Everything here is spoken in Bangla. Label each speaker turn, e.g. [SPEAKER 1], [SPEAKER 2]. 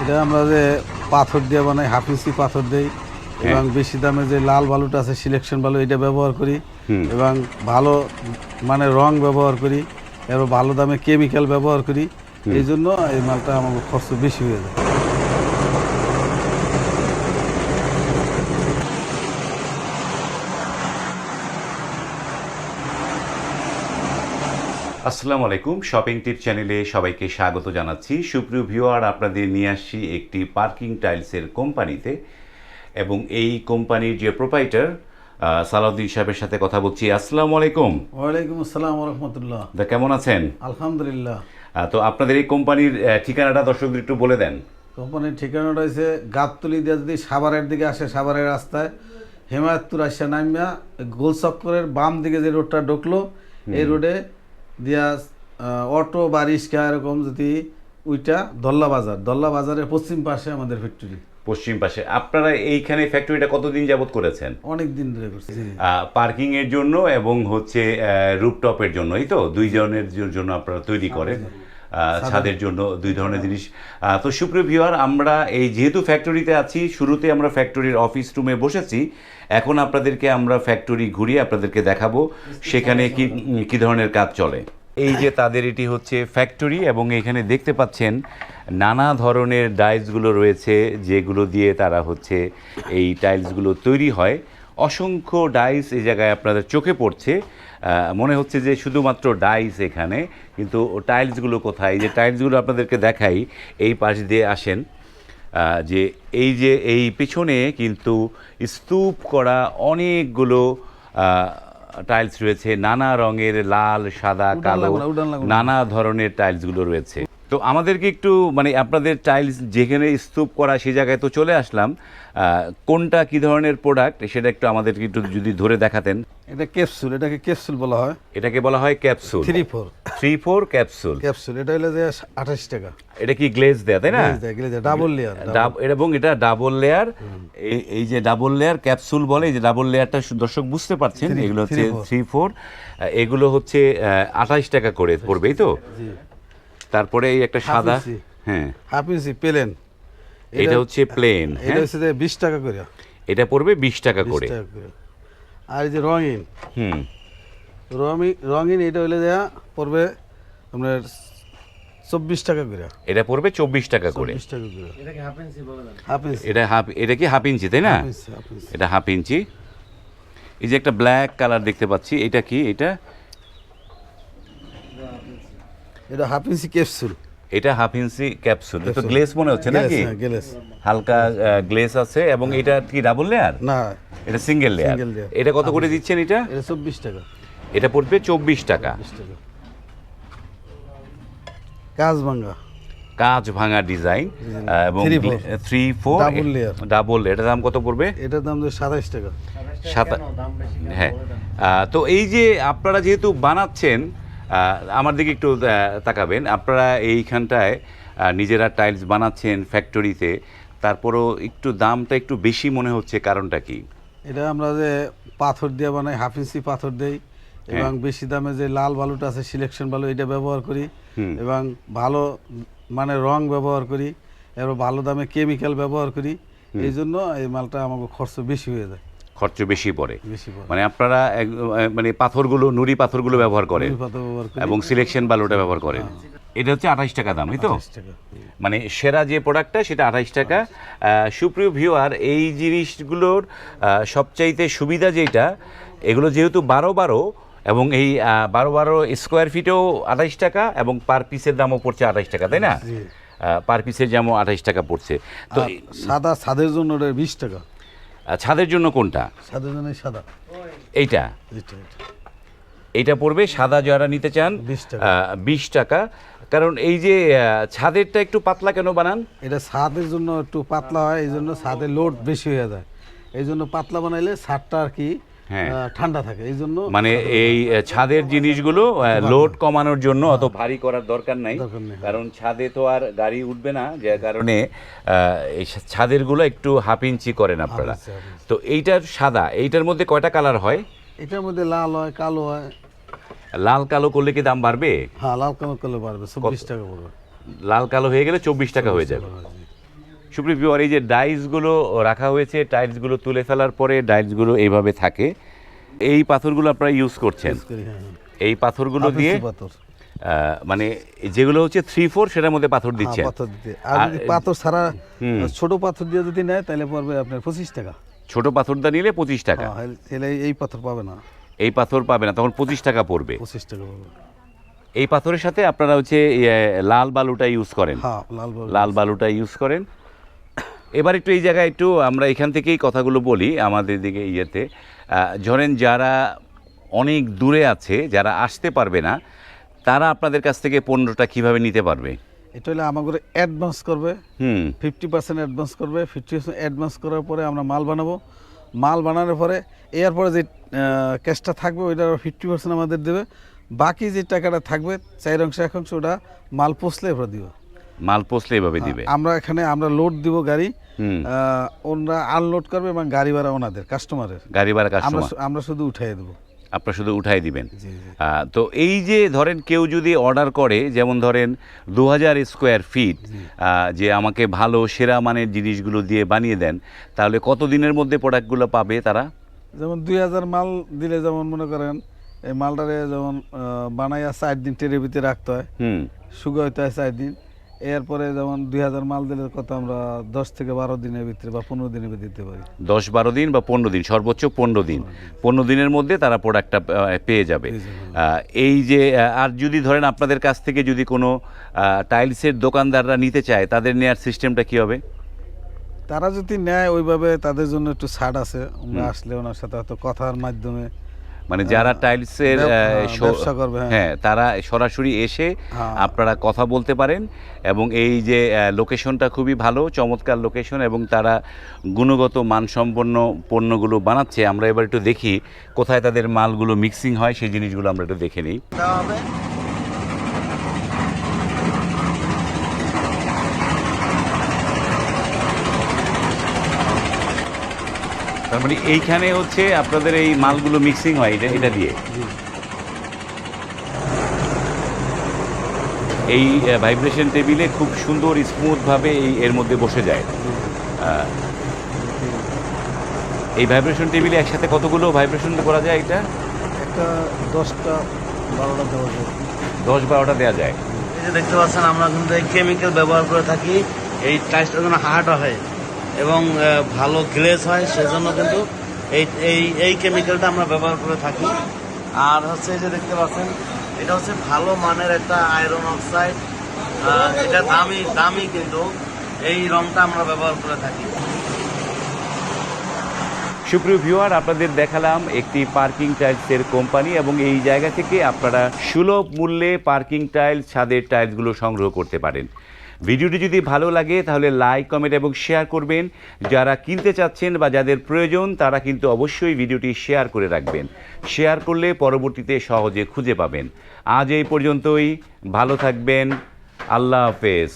[SPEAKER 1] এটা আমরা যে পাথর দিয়ে বানাই হাফিসি পাথর দেই এবং বেশি দামে যে লাল বালুটা আছে সিলেকশন বালু এটা ব্যবহার করি এবং ভালো মানে রং ব্যবহার করি এবং ভালো দামে কেমিক্যাল ব্যবহার করি এই জন্য এই মালটা আমার খরচ বেশি হয়ে যায়।
[SPEAKER 2] আসসালামু আলাইকুম। শপিং টিপ চ্যানেলে সবাইকে স্বাগত জানাচ্ছি। সুপ্রিয় ভিউয়ার আপনাদের নিয়ে আসছি একটি পার্কিং টাইলসের কোম্পানিতে এবং এই কোম্পানির যে প্রোপাইটার সালাউদ্দিন সাহেবের সাথে কথা বলছি। আসসালামু আলাইকুম।
[SPEAKER 1] ওয়ালাইকুম আসসালাম রহমতুল্লাহ।
[SPEAKER 2] দা কেমন আছেন?
[SPEAKER 1] আলহামদুলিল্লাহ।
[SPEAKER 2] তো আপনাদের এই কোম্পানির ঠিকানাটা দর্শকদের একটু বলে দেন।
[SPEAKER 1] কোম্পানির ঠিকানাটা হয়েছে গাবতলি দিয়ে যদি সাভারের দিকে আসে সাভারের রাস্তায়। হেমায়তপুর আসা নামিয়া গোল চক্করের বাম দিকে যে রোডটা ঢুকলো এই রোডে দিয়া অটো বা রিক্সা এরকম যদি ওইটা দল্লা বাজার। দল্লা বাজারের পশ্চিম পাশে আমাদের ফ্যাক্টরি
[SPEAKER 2] পশ্চিম পাশে। আপনারা এইখানে ফ্যাক্টরিটা কতদিন যাবত করেছেন?
[SPEAKER 1] অনেক দিন ধরে করছি।
[SPEAKER 2] পার্কিং এর জন্য এবং হচ্ছে রুপটপের জন্য এই তো? দুইজনের জন্য আপনারা তৈরি করেন। আহ, ছাদের জন্য দুই ধরনের জিনিস। তো সুপ্রিয় ভিউয়ার আমরা এই যেহেতু ফ্যাক্টরিতে আছি শুরুতে আমরা ফ্যাক্টরির অফিস রুমে বসেছি এখন আপনাদেরকে আমরা ফ্যাক্টরি ঘুরিয়ে আপনাদেরকে দেখাবো সেখানে কি কি ধরনের কাজ চলে। এই যে তাদের এটি হচ্ছে ফ্যাক্টরি এবং এখানে দেখতে পাচ্ছেন নানা ধরনের ডাইসগুলো রয়েছে যেগুলো দিয়ে তারা হচ্ছে এই টাইলসগুলো তৈরি হয়। অসংখ্য ডাইস এই জায়গায় আপনাদের চোখে পড়ছে। মনে হচ্ছে যে শুধুমাত্র ডাইস এখানে কিন্তু টাইলসগুলো কোথায়? যে টাইলসগুলো আপনাদেরকে দেখাই এই পাশ দিয়ে আসেন যে এই যে এই পিছনে কিন্তু স্তূপ করা অনেকগুলো টাইলস রয়েছে। নানা রঙের লাল সাদা কালো। নানা ধরনের টাইলসগুলো রয়েছে। তো আমাদেরকে একটু মানে আপনাদের টাইলস যেখানে স্তূপ করা সেই জায়গায় তো চলে আসলাম। কোনটা কি ধরনের প্রোডাক্ট সেটা একটু আমাদেরকে একটু যদি ধরে দেখাতেন।
[SPEAKER 1] এটা ক্যাপসুল এটাকে ক্যাপসুল বলা হয়।
[SPEAKER 2] এটাকে বলা হয় capsule
[SPEAKER 1] three four
[SPEAKER 2] three four capsule
[SPEAKER 1] capsule এটা হলো যে আঠাশ টাকা।
[SPEAKER 2] এটা কি গ্লেজ দেয়া তাই না?
[SPEAKER 1] ডাবল লেয়ার
[SPEAKER 2] এবং এটা ডাবল লেয়ার এই যে ডাবল লেয়ার ক্যাপসুল বলে এই যে ডাবল লেয়ারটা দর্শক বুঝতে পারছেন এগুলো হচ্ছে থ্রি ফোর এগুলো হচ্ছে আঠাইশ টাকা করে পড়বেই তো? তারপরে এই একটা সাদা
[SPEAKER 1] ইঞ্চি।
[SPEAKER 2] হ্যাঁ।
[SPEAKER 1] হাফ ইঞ্চি প্লেন
[SPEAKER 2] এটা হচ্ছে প্লেন
[SPEAKER 1] এটা হচ্ছে যে বিশ টাকা করে।
[SPEAKER 2] এটা পড়বে বিশ টাকা
[SPEAKER 1] 20
[SPEAKER 2] করে।
[SPEAKER 1] টাকা করে। আর এই যে রঙিন।
[SPEAKER 2] হুম।
[SPEAKER 1] রঙিন রঙিন এটা হইলে দেয়া পড়বে আপনার চব্বিশ টাকা করে।
[SPEAKER 2] এটা পড়বে চব্বিশ টাকা করে।
[SPEAKER 1] চব্বিশ টাকা করে। হাফ ইঞ্চি
[SPEAKER 2] এটা হাফ এটা কি হাফ ইঞ্চি তাই না? এটা হাফ ইঞ্চি। এই যে একটা ব্ল্যাক কালার দেখতে পাচ্ছি এটা কি? এটা
[SPEAKER 1] এটা হাফ ইঞ্চি ক্যাপসুল
[SPEAKER 2] এটা হাফ ইঞ্চি ক্যাপসুল এটা গ্লেস মনে হচ্ছে নাকি?
[SPEAKER 1] গ্যালেস
[SPEAKER 2] হালকা গ্লেস আছে এবং এটা কি ডাবল লেয়ার
[SPEAKER 1] না।
[SPEAKER 2] এটা সিঙ্গেল লেয়ার। এটা কত করে দিচ্ছেন এটা?
[SPEAKER 1] এটা চব্বিশ টাকা।
[SPEAKER 2] এটা পড়বে চব্বিশ টাকা।
[SPEAKER 1] বিশ টাকা। কাজ
[SPEAKER 2] ভাঙা। ডিজাইন এবং। Three four. ডাবল এটার দাম কত পড়বে?
[SPEAKER 1] এটার দাম তো সাতাইশ টাকা।
[SPEAKER 2] সাত হ্যাঁ। তো এই যে আপনারা যেহেতু বানাচ্ছেন আমার দিকে একটু তাকাবেন। আপনারা এইখানটায় নিজেরা টাইলস বানাচ্ছেন ফ্যাক্টরিতে তারপরও একটু দামটা একটু বেশি মনে হচ্ছে কারণটা কি?
[SPEAKER 1] এটা আমরা যে পাথর দিয়ে বানাই হাফ ইঞ্চি পাথর দেই এবং বেশি দামে যে লাল বালুটা আছে সিলেকশন বালু এটা ব্যবহার করি এবং ভালো মানে রং ব্যবহার করি এবার ভালো দামে কেমিক্যাল ব্যবহার করি এই জন্য এই মালটা আমাকে খরচ বেশি হয়ে যায়।
[SPEAKER 2] খরচ বেশি পড়ে। মানে আপনারা মানে পাথরগুলো নুড়ি পাথরগুলো ব্যবহার করেন। এবং সিলেকশন বালুটা ব্যবহার করেন। এটা হচ্ছে আঠাইশ টাকা দাম এই তো? মানে সেরা যে প্রোডাক্টটা সেটা আঠাইশ টাকা। সুপ্রিয় ভিউয়ার এই জিনিসগুলোর সবচাইতে সুবিধা যেটা এগুলো যেহেতু বারো বারো এবং এই বারো বারো স্কোয়ার ফিটেও আঠাইশ টাকা এবং পার পিসের দামও পড়ছে আঠাইশ টাকা তাই না? পার পিসের দামও আঠাইশ টাকা পড়ছে। তো
[SPEAKER 1] সাদা ছাদের জন্য বিশ টাকা।
[SPEAKER 2] ছাদের জন্য কোনটা?
[SPEAKER 1] ছাদের জন্য সাদা।
[SPEAKER 2] এইটা? এইটা পড়বে সাদা যারা নিতে চান
[SPEAKER 1] 20
[SPEAKER 2] বিশ টাকা। কারণ এই যে ছাদেরটা একটু পাতলা কেন বানান?
[SPEAKER 1] এটা ছাদের জন্য একটু পাতলা হয় এই জন্য ছাদের লোড বেশি হয়ে যায়। এই জন্য পাতলা বানাইলে ছাদটা আর কি ঠান্ডা থাকে এই জন্য
[SPEAKER 2] মানে এই ছাদের জিনিসগুলো লোড কমানোর জন্য অত ভারী করার দরকার নাই কারণ ছাদে তো আর গাড়ি উঠবে না যে কারণে এই ছাদেরগুলো একটু হাফ ইঞ্চি করেন আপনারা। তো এইটার সাদা এইটার মধ্যে কয়টা কালার হয়?
[SPEAKER 1] এটার মধ্যে লাল হয় কালো হয়।
[SPEAKER 2] লাল কালো করলে কি দাম বাড়বে?
[SPEAKER 1] হ্যাঁ লাল কালো করলে বাড়বে চব্বিশ টাকা পড়বে।
[SPEAKER 2] লাল কালো হয়ে গেলে চব্বিশ টাকা হয়ে যাবে। সুপ্রিয় ভিউয়ার এই যে ডাইসগুলো রাখা হয়েছে টাইলসগুলো তুলে ফেলার পরে ডাইলসগুলো এইভাবে থাকে এই পাথরগুলো আপনারা ইউজ করছেন?
[SPEAKER 1] হ্যাঁ, হ্যাঁ।
[SPEAKER 2] এই পাথরগুলো দিয়ে? মানে যেগুলো হচ্ছে থ্রি ফোর সেটার মধ্যে পাথর দিচ্ছে
[SPEAKER 1] পাথর দিতে। আর পাথর ছাড়া ছোট পাথর দিয়ে যদি নেয় তাহলে পড়বে আপনার পঁচিশ টাকা।
[SPEAKER 2] ছোট পাথরটা নিলে পঁচিশ টাকা।
[SPEAKER 1] হ্যাঁ, তাহলে এই পাথর পাবে না।
[SPEAKER 2] এই পাথর পাবে না তখন পঁচিশ টাকা পড়বে।
[SPEAKER 1] পঁচিশ টাকা
[SPEAKER 2] এই পাথরের সাথে আপনারা হচ্ছে ইয়ে, লাল বালুটা ইউজ করেন।
[SPEAKER 1] হ্যাঁ লাল
[SPEAKER 2] লাল বালুটা ইউজ করেন। এবার একটু এই জায়গায় একটু আমরা এখান থেকেই কথাগুলো বলি আমাদের দিকে ইয়েতে। ধরেন যারা অনেক দূরে আছে যারা আসতে পারবে না তারা আপনাদের কাছ থেকে পণ্যটা কীভাবে নিতে পারবে?
[SPEAKER 1] এটা হলে আমাদের অ্যাডভান্স করবে।
[SPEAKER 2] হুম।
[SPEAKER 1] ফিফটি পার্সেন্ট অ্যাডভান্স করবে। ফিফটি পার্সেন্ট অ্যাডভান্স করার পরে আমরা মাল বানাবো। মাল বানানোর পরে এরপরে যে ক্যাশটা থাকবে ওইটার ফিফটি পার্সেন্ট আমাদের দেবে। বাকি যে টাকাটা থাকবে চার অংশ এক অংশ ওটা মাল পৌঁছলে এরপরে দিব।
[SPEAKER 2] মাল পৌঁছলে এভাবে দিবে।
[SPEAKER 1] আমরা এখানে আমরা লোড দিব গাড়ি ওনারা আনলোড করবে এবং গাড়ি ভাড়া ওনাদের কাস্টমারের
[SPEAKER 2] গাড়ি ভাড়া কাস্টমার
[SPEAKER 1] আমরা শুধু উঠাই দেবো।
[SPEAKER 2] আপনারা শুধু উঠাই দিবেন। তো এই যে ধরেন কেউ যদি অর্ডার করে যেমন ধরেন দু হাজার স্কোয়ার ফিট যে আমাকে ভালো সেরা মানের জিনিসগুলো দিয়ে বানিয়ে দেন তাহলে কত দিনের মধ্যে প্রোডাক্টগুলো পাবে তারা?
[SPEAKER 1] যেমন দুই হাজার মাল দিলে যেমন মনে করেন এই মালটারে যেমন বানাইয়া চার দিন টেরের ভিতরে রাখতে হয় হইতে হয় চার দিন এরপরে যেমন দুই হাজার মাল দিলে কত আমরা দশ থেকে বারো দিনের ভিতরে বা পনেরো দিনের ভিতরে দিতে পারি।
[SPEAKER 2] দশ বারো দিন বা পনেরো দিন সর্বোচ্চ পনেরো দিন। পনেরো দিনের মধ্যে তারা প্রোডাক্টটা পেয়ে যাবে। এই যে আর যদি ধরেন আপনাদের কাছ থেকে যদি কোনো টাইলসের দোকানদাররা নিতে চায় তাদের নেওয়ার সিস্টেমটা কী হবে?
[SPEAKER 1] তারা যদি নেয় ওইভাবে তাদের জন্য একটু ছাড় আছে। আমরা আসলে ওনার সাথে হয়তো কথার মাধ্যমে
[SPEAKER 2] মানে যারা টাইলসের
[SPEAKER 1] হ্যাঁ, ব্যবসা করবে, হ্যাঁ।
[SPEAKER 2] হ্যাঁ তারা সরাসরি এসে
[SPEAKER 1] হ্যাঁ।
[SPEAKER 2] আপনারা কথা বলতে পারেন এবং এই যে লোকেশনটা খুবই ভালো চমৎকার লোকেশন এবং তারা গুণগত মানসম্পন্ন পণ্যগুলো বানাচ্ছে আমরা এবার একটু দেখি কোথায় তাদের মালগুলো মিক্সিং হয় সেই জিনিসগুলো আমরা একটু দেখে নিই তার মানে এইখানে হচ্ছে আপনাদের এই মালগুলো মিক্সিং হয় এটা এটা দিয়ে। এই ভাইব্রেশন টেবিলে খুব সুন্দর স্মুথভাবে এই এর মধ্যে বসে যায়। এই ভাইব্রেশন টেবিলে একসাথে কতগুলো ভাইব্রেশন করা যায় এটা?
[SPEAKER 1] একটা দশটা বারোটা দেওয়া যায়।
[SPEAKER 2] দশ বারোটা দেওয়া যায়।
[SPEAKER 3] এই যে দেখতে পাচ্ছেন আমরা কিন্তু এই কেমিক্যাল ব্যবহার করে থাকি। এই টাইসটা যেন হার্ড হয়। এবং ভালো গ্লেজ হয়, সেজন্য কিন্তু এই এই এই কেমিক্যালটা আমরা ব্যবহার করে থাকি। আর হচ্ছে এই যে দেখতে পাচ্ছেন, এটা হচ্ছে ভালো মানের একটা আয়রন অক্সাইড এটা দামি দামি কিন্তু এই রংটা আমরা ব্যবহার করে থাকি।
[SPEAKER 2] সুপ্রিয় ভিউয়ার, আপনাদের দেখালাম একটি পার্কিং টাইলসের কোম্পানি এবং এই জায়গা থেকে আপনারা সুলভ মূল্যে পার্কিং টাইলস, ছাদের টাইলসগুলো সংগ্রহ করতে পারেন। ভিডিওটি যদি ভালো লাগে, তাহলে লাইক, কমেন্ট এবং শেয়ার করবেন। যারা কিনতে চাচ্ছেন বা যাদের প্রয়োজন, তারা কিন্তু অবশ্যই ভিডিওটি শেয়ার করে রাখবেন। শেয়ার করলে পরবর্তীতে সহজে খুঁজে পাবেন। আজ এই পর্যন্তই। ভালো থাকবেন। আল্লাহ হাফেজ।